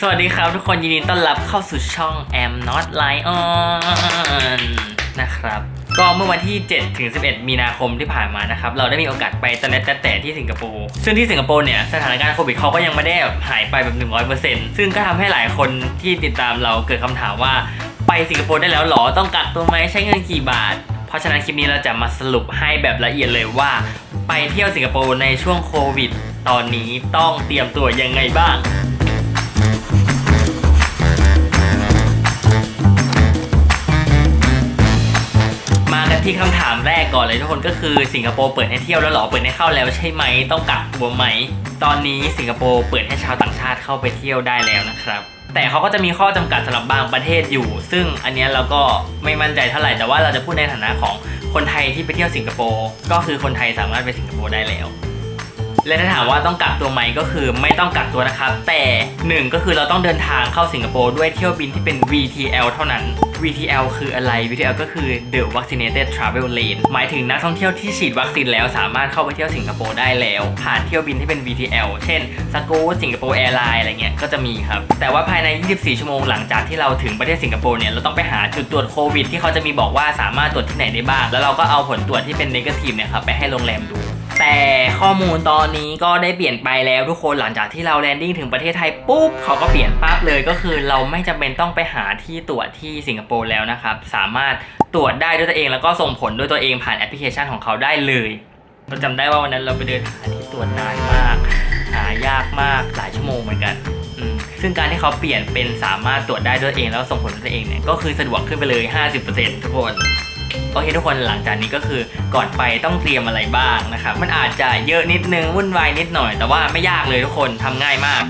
สวัสดีครับทุกคนยินดีต้อนรับเข้าสู่ช่อง Am Not Lion นะครับ ก็เมื่อวันที่ 7 ถึง 11 มีนาคมที่ผ่านมานะครับ เราได้มีโอกาสไปตะเน็ตแต่ที่สิงคโปร์ซึ่งที่สิงคโปร์เนี่ย สถานการณ์โควิดเขาก็ยังไม่ได้แบบหายไปแบบ 100%ซึ่งก็ทำให้หลายคนที่ติดตามเราเกิดคำถามว่าไปสิงคโปร์ได้แล้วหรอต้องกักตัวไหมใช้เงินกี่บาท เพราะฉะนั้นคลิปนี้เราจะมาสรุปให้แบบละเอียดเลยว่า ไปเที่ยวสิงคโปร์ในช่วงโควิด ตอนนี้ต้องเตรียมตัวยังไงบ้าง ที่คำถามแรกก่อนเลยทุกคนก็คือสิงคโปร์เปิดให้เที่ยวแล้วหรอเปิดให้เข้าแล้วใช่ไหมต้องกักตัวไหม ตอนนี้สิงคโปร์เปิดให้ชาวต่างชาติเข้าไปเที่ยวได้แล้วนะครับแต่เขาก็จะมีข้อจำกัดสำหรับบางประเทศอยู่ ซึ่งอันนี้เราก็ไม่มั่นใจเท่าไหร่ แต่ว่าเราจะพูดในฐานะของคนไทยที่ไปเที่ยวสิงคโปร์ ก็คือคนไทยสามารถไปสิงคโปร์ได้แล้ว และถ้าถามว่าต้องกักตัวไหมก็คือไม่ต้องกักตัวนะครับ แต่หนึ่งก็คือเราต้องเดินทางเข้าสิงคโปร์ด้วยเที่ยวบินที่เป็น VTL เท่านั้น VTL คืออะไร VTL ก็คือ The Vaccinated Travel Lane หมายถึงนักท่องเที่ยวที่ฉีดวัคซีนแล้วสามารถเข้าไปเที่ยวสิงคโปร์ได้แล้ว ผ่านเที่ยวบินที่เป็น VTL เช่นสกูตสิงคโปร์แอร์ไลน์อะไรเงี้ยก็จะมีครับ แต่ว่าภายใน 24 ชั่วโมงหลังจากที่เราถึงประเทศสิงคโปร์เนี่ยเราต้องไปหาจุดตรวจโควิดที่เขาจะมีบอกว่าสามารถตรวจที่ไหนได้บ้าง แล้วเราก็เอาผลตรวจที่เป็นเนกาทีฟเนี่ยครับไปให้โรงแรมดู แต่ข้อมูลตอนนี้ก็ได้เปลี่ยนไปแล้วทุกคนหลังจากที่เราแลนดิ้งถึงประเทศไทยปุ๊บเขาก็เปลี่ยนปั๊บเลยก็คือเราไม่จำเป็นต้องไปหาที่ตรวจที่สิงคโปร์แล้วนะครับสามารถตรวจได้ด้วยตัวเองแล้วก็ส่งผลด้วยตัวเองผ่านแอปพลิเคชันของเขาได้เลยเราจำได้ว่าวันนั้นเราไปเดินหาที่ตรวจนานมาก หายากมากหลายชั่วโมงเหมือนกันซึ่งการที่เขาเปลี่ยนเป็นสามารถตรวจได้ด้วยตัวเองแล้วส่งผลด้วยตัวเองเนี่ยก็คือสะดวกขึ้นไปเลย 50%ทุกคน โอเคทุกคนหลังจากนี้ก็คือก่อนไปต้องเตรียมอะไรบ้างนะครับ มันอาจจะเยอะนิดนึงวุ่นวายนิดหน่อย แต่ว่าไม่ยากเลยทุกคนทำง่ายมาก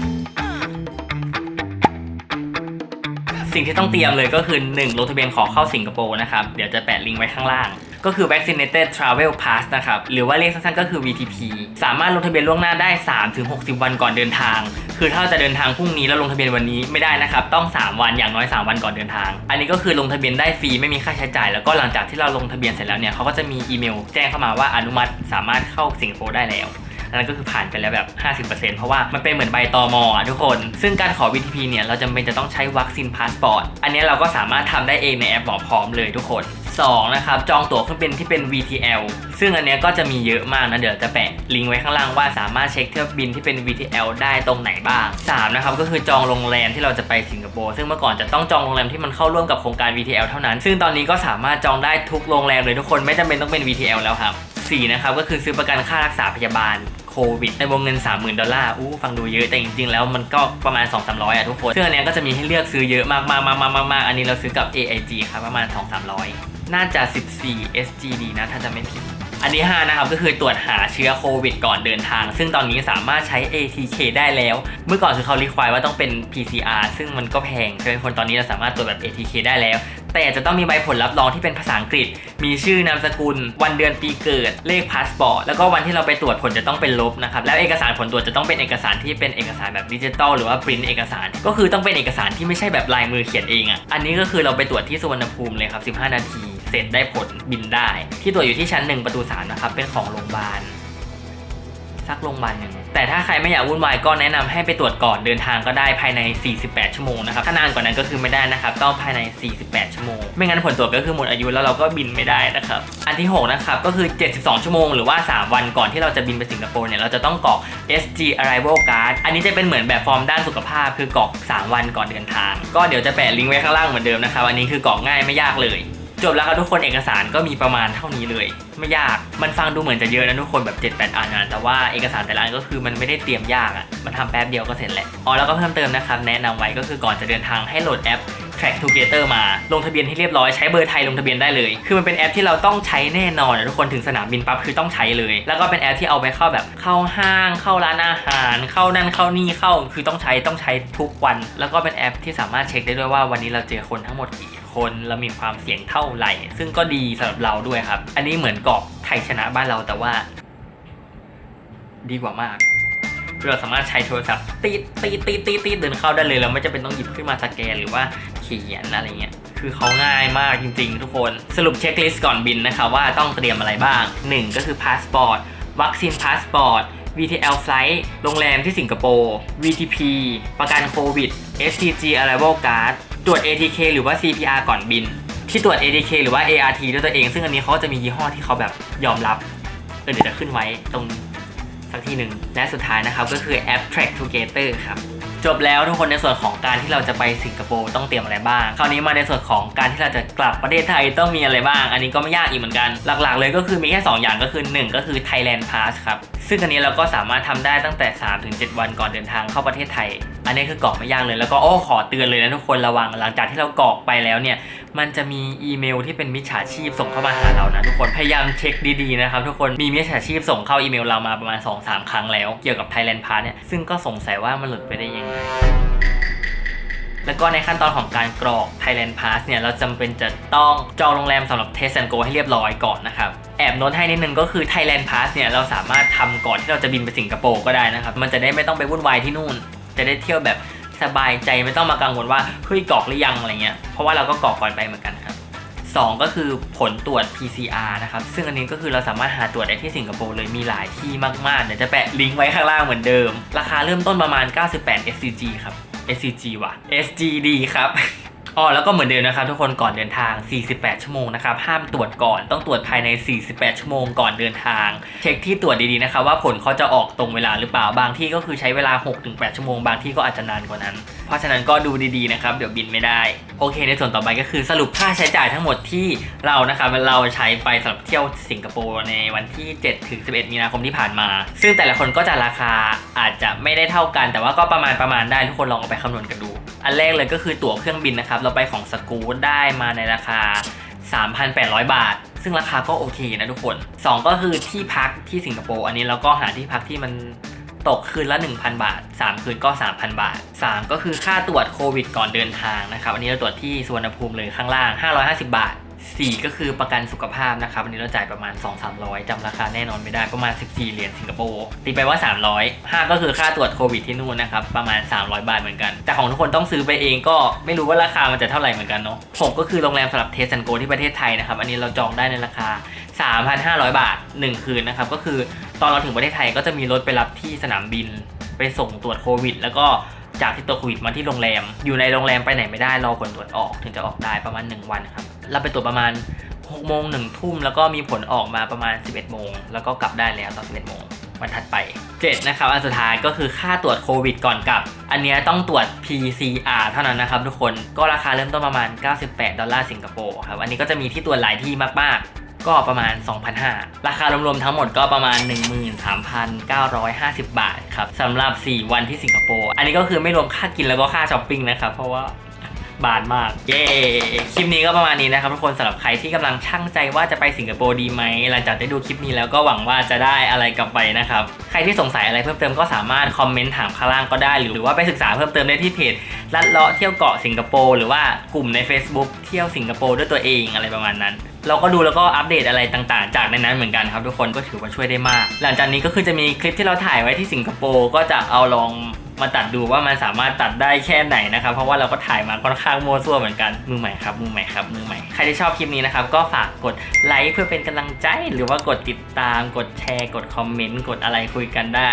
สิ่งที่ต้องเตรียมเลยก็คือ 1 ลงทะเบียนขอเข้าสิงคโปร์นะครับ เดี๋ยวจะแปะลิงก์ไว้ข้างล่าง ก็คือ Vaccinated Travel Pass นะครับ หรือว่าเรียกสั้นๆก็คือ VTP สามารถลงทะเบียนล่วงหน้าได้ 3-60 วันก่อนเดินทาง คือถ้าจะเดินทางพรุ่งนี้แล้วลงทะเบียนวันนี้ไม่ได้นะครับ ต้อง 3 วันอย่างน้อย 3 วันก่อนเดินทาง อันนี้ก็คือลงทะเบียนได้ฟรีไม่มีค่าใช้จ่าย แล้วก็หลังจากที่เราลงทะเบียนเสร็จแล้วเนี่ยเขาก็จะมีอีเมลแจ้งเข้ามาว่าอนุมัติสามารถเข้าสิงคโปร์ได้แล้วอันนั้นก็คือผ่านไปแล้วแบบ 50%เพราะว่ามันเป็นเหมือนใบตอมอะทุกคน ซึ่งการขอ VTP เนี่ย เราจำเป็นจะต้องใช้วัคซีนพาสปอร์ต อันนี้เราก็สามารถทำได้เองในแอปหมอพร้อมเลยทุกคน 2นะครับจองตั๋วเครื่องบินที่เป็น VTL ซึ่งอันเนี้ยก็จะมีเยอะมากนะเดี๋ยวจะแปะลิงก์ไว้ข้างล่างว่าสามารถเช็คเที่ยวบินที่เป็น VTL ได้ตรงไหนบ้าง 3 นะครับก็คือจองโรงแรมที่เราจะไปสิงคโปร์ซึ่งเมื่อก่อนจะต้องจองโรงแรมที่มันเข้าร่วมกับโครงการ VTL เท่านั้น ซึ่งตอนนี้ก็สามารถจองได้ทุกโรงแรมเลยทุกคนไม่จำเป็นต้องเป็น VTL แล้วครับ4นะครับก็คือซื้อประกันค่ารักษาพยาบาลโควิดในวงเงิน 30,000 ดอลลาร์ อู้ฟังดูเยอะ แต่จริงๆ แล้วมันก็ประมาณ 2 3 0 0อะทุกคน ซึ่งอันเนี้ยก็จะมีให้เลือกซื้อเยอะมากๆๆๆๆอันนี้เราซื้อกับ AIG ครับประมาณ 2 3 0 0 น่าจะ 14 SGD นะถ้าจะไม่ผิด อันที่5นะครับก็คือตรวจหาเชื้อโควิดก่อนเดินทาง ซึ่งตอนนี้สามารถใช้ ATK ได้แล้ว เมื่อก่อนคือเขารีควายว่าต้องเป็น PCR ซึ่งมันก็แพงใช่ไหมคนตอนนี้เราสามารถตรวจแบบ ATK ได้แล้ว แต่จะต้องมีใบผลรับรองที่เป็นภาษาอังกฤษ มีชื่อนามสกุล วันเดือนปีเกิด เลขพาสปอร์ต แล้วก็วันที่เราไปตรวจผลจะต้องเป็นลบนะครับ แล้วเอกสารผลตรวจจะต้องเป็นเอกสารที่เป็นเอกสารแบบดิจิตอลหรือว่าปริ้นเอกสาร ก็คือต้องเป็นเอกสารที่ไม่ใช่แบบลายมือเขียนเองอะ อันนี้ก็คือเราไปตรวจที่สุวรรณภูมิเลยครับ 15 นาที เสร็จได้ผลบินได้ ที่ตรวจอยู่ที่ชั้น1ประตู3นะครับ เป็นของโรงพยาบาลสักโรงพยาบาลหนึ่งแต่ถ้าใครไม่อยากวุ่นวายก็แนะนำให้ไปตรวจก่อนเดินทางก็ได้ภายใน 48 ชั่วโมงนะครับ ถ้านานกว่านั้นก็คือไม่ได้นะครับ ต้องภายใน 48 ชั่วโมง ไม่งั้นผลตรวจก็คือหมดอายุแล้วเราก็บินไม่ได้นะครับ อันที่ 6 นะครับก็คือ 72 ชั่วโมงหรือว่า 3 วันก่อนที่เราจะบินไปสิงคโปร์เนี่ยเราจะต้องกรอก SG Arrival Card อันนี้จะเป็นเหมือนแบบฟอร์มด้านสุขภาพ คือกรอก 3 วันก่อนเดินทาง ก็เดี๋ยวจะแปะลิงก์ไว้ข้างล่างเหมือนเดิมนะครับ อันนี้คือกรอกง่ายไม่ยากเลย จบแล้วครับทุกคนเอกสารก็มีประมาณเท่านี้เลย ไม่ยากมันฟังดูเหมือนจะเยอะนะทุกคนแบบ7-8อันนะแต่ว่าเอกสารแต่ละอันก็คือมันไม่ได้เตรียมยากอะ่ะมันทำแป๊บเดียวก็เสร็จแหละอ๋อแล้วก็เพิ่มเติมนะครับแนะนำไว้ก็คือก่อนจะเดินทางให้โหลดแอป Track Together มาลงทะเบียนให้เรียบร้อยใช้เบอร์ไทยลงทะเบียนได้เลย คือมันเป็นแอปที่เราต้องใช้แน่นอนนะทุกคนถึงสนามบินปั๊บคือต้องใช้เลย แล้วก็เป็นแอปที่เอาไปเข้าแบบเข้าห้าง เข้าร้านอาหาร เข้านั่นเข้านี่เข้า คือต้องใช้ต้องใช้ทุกวัน แล้วก็เป็นแอปที่สามารถเช็คได้ด้วยว่าวันนี้เราเจอคนทั้งหมดกี่ คนเรามีความเสี่ยงเท่าไหร่ ซึ่งก็ดีสำหรับเราด้วยครับ อันนี้เหมือนกรอกไทยชนะบ้านเราแต่ว่า ดีกว่ามาก เราสามารถใช้โทรศัพท์ตีดตีตีตีตีเดินเข้าได้เลยเราไม่จำเป็นต้องหยิบขึ้นมาสแกนหรือว่าเขียนอะไรเงี้ยคือเขาง่ายมากจริง ๆ ทุกคนสรุปเช็คลิสต์ก่อนบินนะคะว่าต้องเตรียมอะไรบ้าง 1 ก็คือพาสปอร์ตวัคซีนพาสปอร์ต VTL Flight โรงแรมที่สิงคโปร์ VTP ประกันโควิด SCG Arrival Card ตรวจ ATK หรือว่า CPR ก่อนบิน ที่ตรวจ ATK หรือว่า ART ด้วยตัวเอง ซึ่งอันนี้เขาจะมียี่ห้อที่เขาแบบยอมรับเออเดี๋ยวจะขึ้นไว้ตรงสักที่หนึ่งและสุดท้ายนะครับก็คือ App Track Together ครับจบแล้วทุกคนในส่วนของการที่เราจะไปสิงคโปร์ต้องเตรียมอะไรบ้าง คราวนี้มาในส่วนของการที่เราจะกลับประเทศไทยต้องมีอะไรบ้าง อันนี้ก็ไม่ยากอีกเหมือนกัน หลักๆ เลยก็คือมีแค่ 2 อย่างก็คือ 1 ก็คือ Thailand Pass ครับ ซึ่งอันนี้เราก็สามารถทำได้ตั้งแต่ 3-7 วันก่อนเดินทางเข้าประเทศไทย อันนี้คือกรอกไม่ยากเลยแล้วก็โอ้ขอเตือนเลยนะทุกคนระวังหลังจากที่เรากรอกไปแล้วเนี่ย มันจะมีอีเมลที่เป็นมิจฉาชีพส่งเข้ามาหาเรานะทุกคนพยายามเช็คดีๆนะครับทุกคนมีมิจฉาชีพส่งเข้าอีเมลเรามาประมาณ 2-3 ครั้งแล้วเกี่ยวกับ Thailand Pass เนี่ยซึ่งก็สงสัยว่ามันหลุดไปได้ยังไง แล้วก็ในขั้นตอนของการกรอก Thailand Pass เนี่ยเราจำเป็นจะต้องจองโรงแรมสำหรับ Test and Go ให้เรียบร้อยก่อนนะครับแอบโน้ตให้นิดนึงก็คือ Thailand Pass เนี่ยเราสามารถทำก่อนที่เราจะบินไปสิงคโปร์ก็ได้นะครับมันจะได้ไม่ต้องไปวุ่นวายที่นู่น จะได้เที่ยวแบบสบายใจไม่ต้องมากังวลว่าเฮ้ยกรอกหรือยังอะไรเงี้ยเพราะว่าเราก็กรอกก่อนไปเหมือนกันครับสองก็คือผลตรวจ PCR นะครับ ซึ่งอันนี้ก็คือเราสามารถหาตรวจได้ที่สิงคโปร์เลยมีหลายที่มากๆ เดี๋ยวจะแปะลิงก์ไว้ข้างล่างเหมือนเดิม ราคาเริ่มต้นประมาณ 98 SCG ครับ SCG ว่ะ SGD ครับ อ๋อแล้วก็เหมือนเดิมนะครับทุกคนก่อนเดินทาง 48 ชั่วโมงนะครับห้ามตรวจก่อนต้องตรวจภายใน 48 ชั่วโมงก่อนเดินทาง เช็คที่ตรวจดีๆนะครับว่าผลเขาจะออกตรงเวลาหรือเปล่าบางที่ก็คือใช้เวลา 6-8 ชั่วโมงบางที่ก็อาจจะนานกว่านั้น เพราะฉะนั้นก็ดูดีๆนะครับเดี๋ยวบินไม่ได้ โอเค ในส่วนต่อไปก็คือสรุปค่าใช้จ่ายทั้งหมดที่เรานะครับเราใช้ไปสำหรับเที่ยวสิงคโปร์ในวันที่7ถึง11 มีนาคมที่ผ่านมา ซึ่งแต่ละคนก็จะราคาอาจจะไม่ได้เท่ากัน แต่ว่าก็ประมาณประมาณได้ทุกคนลองเอาไปคำนวณกันดู อันแรกเลยก็คือตั๋วเครื่องบินนะครับ เราไปของสกู๊ตได้มาในราคา 3,800 บาท ซึ่งราคาก็โอเคนะทุกคน 2 ก็คือที่พักที่สิงคโปร์อันนี้เราก็หาที่พักที่มันตกคืนละ 1,000 บาท 3 คืนก็ 3,000 บาท 3 ก็คือค่าตรวจโควิดก่อนเดินทางนะครับ อันนี้เราตรวจที่สุวรรณภูมิเลยข้างล่าง 550 บาท 4 ก็คือประกันสุขภาพนะครับอันนี้เราจ่ายประมาณ 2-300จำราคาแน่นอนไม่ได้ประมาณ 14 เหรียญสิงคโปร์ตีไปว่า 300 5 ก็คือค่าตรวจโควิดที่นู่นนะครับ ประมาณ 300 บาทเหมือนกัน แต่ของทุกคนต้องซื้อไปเองก็ไม่รู้ว่าราคามันจะเท่าไหร่เหมือนกันเนาะ6ก็คือโรงแรมสำหรับเทสแอนโกที่ประเทศไทยนะครับอันนี้เราจองได้ในราคา 3,500 บาท 1 คืนนะครับก็คือตอนเราถึงประเทศไทยก็จะมีรถไปรับที่สนามบิน ไปส่งตรวจโควิด แล้วก็ จากที่ตรวโควิดมาที่โรงแรม อยู่ในโรงแรมไปไหนไม่ได้รอผลตรวจออกถึงจะออกได้ประมาณ 1 วันครับเราไปตรวจประมาณ6โมง1ทุ่มแล้วก็มีผลออกมาประมาณ 11 โมง แล้วก็กลับได้แล้วตอน11โมงวันถัดไป 7 นะครับ อันสุดท้ายก็คือค่าตรวจโควิดก่อนกลับ อันนี้ต้องตรวจ PCR เท่านั้นนะครับทุกคนก็ราคาเริ่มต้นประมาณ 98 ดอลลาร์สิงคโปร์ครับ อันนี้ก็จะมีที่ตรวจหลายที่มากๆ ก็ประมาณ 2,500 ราคารวมๆทั้งหมดก็ประมาณ 13,950 บาทครับสำหรับ 4 วันที่สิงคโปร์ อันนี้ก็คือไม่รวมค่ากินแล้วก็ค่าช้อปปิ้งนะครับ เพราะว่า บานมาก เย้ คลิปนี้ก็ประมาณนี้นะครับทุกคนสำหรับใครที่กำลังชั่งใจว่าจะไปสิงคโปร์ดีไหมหลังจากได้ดูคลิปนี้แล้วก็หวังว่าจะได้อะไรกลับไปนะครับ ใครที่สงสัยอะไรเพิ่มเติมก็สามารถคอมเมนต์ถามข้างล่างก็ได้ หรือว่าไปศึกษาเพิ่มเติมได้ที่เพจลัดเลาะเที่ยวเกาะสิงคโปร์หรือว่ากลุ่มใน Facebook เที่ยวสิงคโปร์ด้วยตัวเองอะไรประมาณนั้น เราก็ดูแล้วก็อัปเดตอะไรต่างๆ จากในนั้นเหมือนกันครับทุกคนก็ถือว่าช่วยได้มาก หลังจากนี้ก็คือจะมีคลิปที่เราถ่ายไว้ที่สิงคโปร์ก็จะเอาลอง มาตัดดูว่ามันสามารถตัดได้แค่ไหนนะครับ เพราะว่าเราก็ถ่ายมาค่อนข้างมั่วซั่วเหมือนกันมือใหม่ครับมือใหม่ครับมือใหม่ใครที่ชอบคลิปนี้นะครับก็ฝากกดไลค์เพื่อเป็นกำลังใจ หรือว่ากดติดตาม กดแชร์ กดคอมเมนต์กดอะไรคุยกันได้